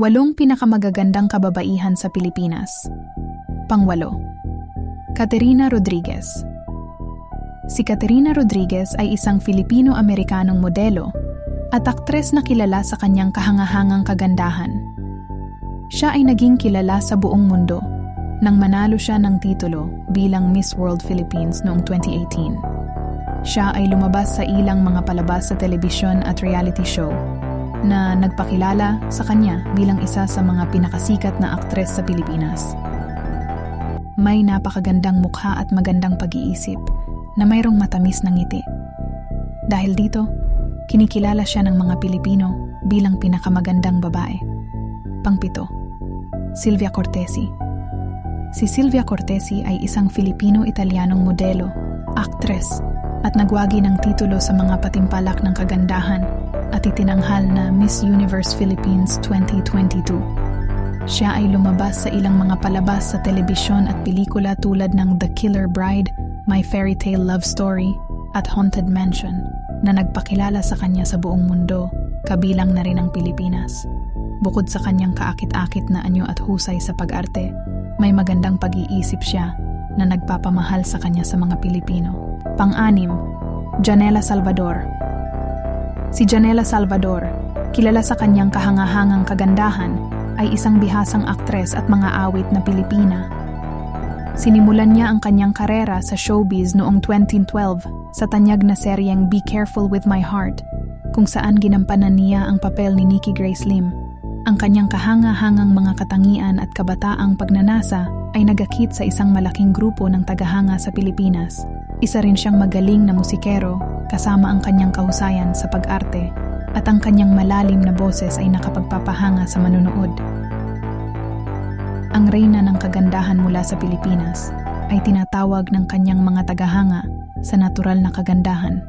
Walong pinakamagagandang kababaihan sa Pilipinas. Pangwalo. Caterina Rodriguez. Si Caterina Rodriguez ay isang Filipino-Amerikanong modelo at aktres na kilala sa kanyang kahangahangang kagandahan. Siya ay naging kilala sa buong mundo nang manalo siya ng titulo bilang Miss World Philippines noong 2018. Siya ay lumabas sa ilang mga palabas sa telebisyon at reality show na nagpakilala sa kanya bilang isa sa mga pinakasikat na aktres sa Pilipinas. May napakagandang mukha at magandang pag-iisip na mayroong matamis ng ngiti. Dahil dito, kinikilala siya ng mga Pilipino bilang pinakamagandang babae. Pangpito, Silvia Cortesi. Si Silvia Cortesi ay isang Filipino-Italianong modelo, aktres, at nagwagi ng titulo sa mga patimpalak ng kagandahan at itinanghal na Miss Universe Philippines 2022. Siya ay lumabas sa ilang mga palabas sa telebisyon at pelikula tulad ng The Killer Bride, My Fairy Tale Love Story, at Haunted Mansion na nagpakilala sa kanya sa buong mundo, kabilang na rin ang Pilipinas. Bukod sa kanyang kaakit-akit na anyo at husay sa pag-arte, may magandang pag-iisip siya na nagpapamahal sa kanya sa mga Pilipino. Pang-anim, Janela Salvador. Si Janela Salvador, kilala sa kanyang kahangahangang kagandahan, ay isang bihasang aktres at mga awit na Pilipina. Sinimulan niya ang kanyang karera sa showbiz noong 2012 sa tanyag na seryeng Be Careful With My Heart, kung saan ginampanan niya ang papel ni Nikki Grace Lim. Ang kanyang kahanga-hangang mga katangian at kabataang pagnanasa ay nagakit sa isang malaking grupo ng tagahanga sa Pilipinas. Isa rin siyang magaling na musikero kasama ang kanyang kahusayan sa pag-arte at ang kanyang malalim na boses ay nakapagpapahanga sa manunood. Ang reyna ng kagandahan mula sa Pilipinas ay tinatawag ng kanyang mga tagahanga sa natural na kagandahan.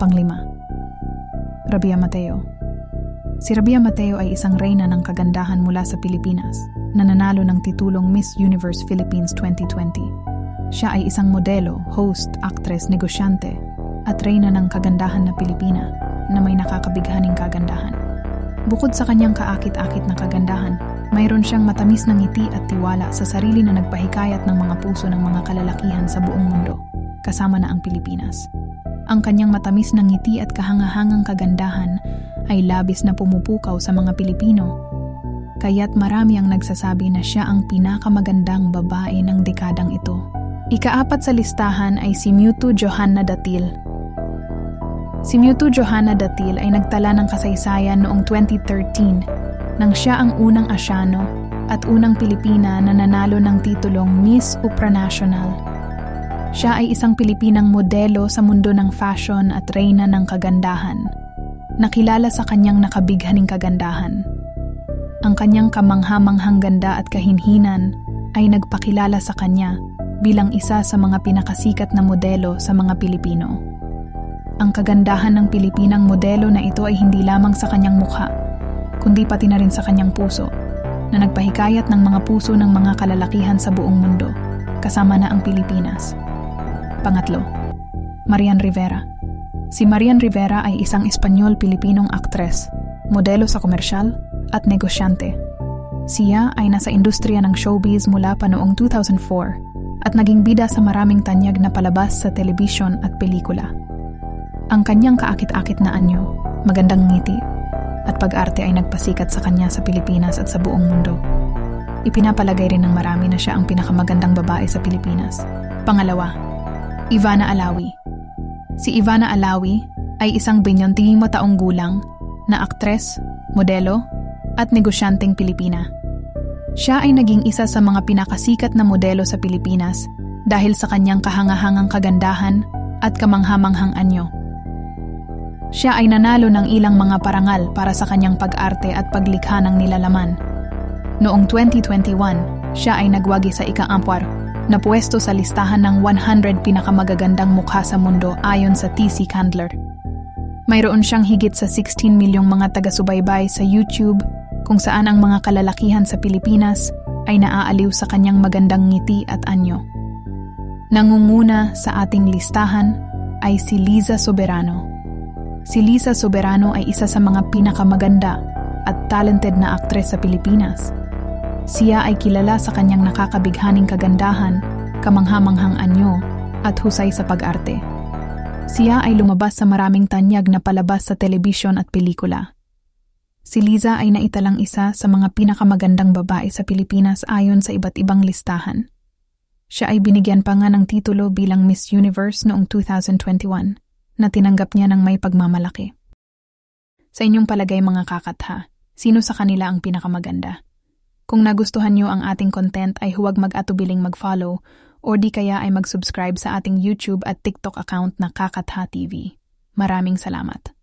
Panglima, Rabia Mateo. Si Rabia Mateo ay isang reyna ng kagandahan mula sa Pilipinas na nanalo ng titulong Miss Universe Philippines 2020. Siya ay isang modelo, host, actress, negosyante at reyna ng kagandahan na Pilipina na may nakakabighaning kagandahan. Bukod sa kanyang kaakit-akit na kagandahan, mayroon siyang matamis na ngiti at tiwala sa sarili na nagpahikayat ng mga puso ng mga kalalakihan sa buong mundo, kasama na ang Pilipinas. Ang kanyang matamis na ngiti at kahangahangang kagandahan ay labis na pumupukaw sa mga Pilipino. Kaya't marami ang nagsasabi na siya ang pinakamagandang babae ng dekadang ito. Ikaapat sa listahan ay si Mewtwo Johanna Datil. Si Mewtwo Johanna Datil ay nagtala ng kasaysayan noong 2013 nang siya ang unang Asyano at unang Pilipina na nanalo ng titulong Miss Upranational. Siya ay isang Pilipinang modelo sa mundo ng fashion at reyna ng kagandahan. Nakilala sa kanyang nakabighaning kagandahan. Ang kanyang kamanghamanghang ganda at kahinhinan ay nagpakilala sa kanya bilang isa sa mga pinakasikat na modelo sa mga Pilipino. Ang kagandahan ng Pilipinang modelo na ito ay hindi lamang sa kanyang mukha, kundi pati na rin sa kanyang puso, na nagpahikayat ng mga puso ng mga kalalakihan sa buong mundo, kasama na ang Pilipinas. Pangatlo, Marian Rivera. Si Marian Rivera ay isang Espanyol-Pilipinong aktres, modelo sa komersyal at negosyante. Siya ay nasa industriya ng showbiz mula pa noong 2004 at naging bida sa maraming tanyag na palabas sa telebisyon at pelikula. Ang kanyang kaakit-akit na anyo, magandang ngiti, at pag-arte ay nagpasikat sa kanya sa Pilipinas at sa buong mundo. Ipinapalagay rin ng marami na siya ang pinakamagandang babae sa Pilipinas. Pangalawa, Ivana Alawi. Si Ivana Alawi ay isang 21 taong gulang na aktres, modelo, at negosyanteng Pilipina. Siya ay naging isa sa mga pinakasikat na modelo sa Pilipinas dahil sa kanyang kahangahangang kagandahan at kamanghamanghang anyo. Siya ay nanalo ng ilang mga parangal para sa kanyang pag-arte at paglikha ng nilalaman. Noong 2021, siya ay nagwagi sa ika-ampwar na pwesto sa listahan ng 100 pinakamagagandang mukha sa mundo ayon sa TC Candler. Mayroon siyang higit sa 16 milyong mga taga-subaybay sa YouTube kung saan ang mga kalalakihan sa Pilipinas ay naaaliw sa kanyang magandang ngiti at anyo. Nangunguna sa ating listahan ay si Liza Soberano. Si Liza Soberano ay isa sa mga pinakamaganda, at talented na aktres sa Pilipinas. Siya ay kilala sa kanyang nakakabighaning kagandahan, kamanghamanghang anyo, at husay sa pag-arte. Siya ay lumabas sa maraming tanyag na palabas sa telebisyon at pelikula. Si Liza ay naitalang isa sa mga pinakamagandang babae sa Pilipinas ayon sa iba't ibang listahan. Siya ay binigyan pa nga ng titulo bilang Miss Universe noong 2021 na tinanggap niya ng may pagmamalaki. Sa inyong palagay mga kakatha, sino sa kanila ang pinakamaganda? Kung nagustuhan niyo ang ating content ay huwag mag-atubiling mag-follow o di kaya ay mag-subscribe sa ating YouTube at TikTok account na Kakatha TV. Maraming salamat.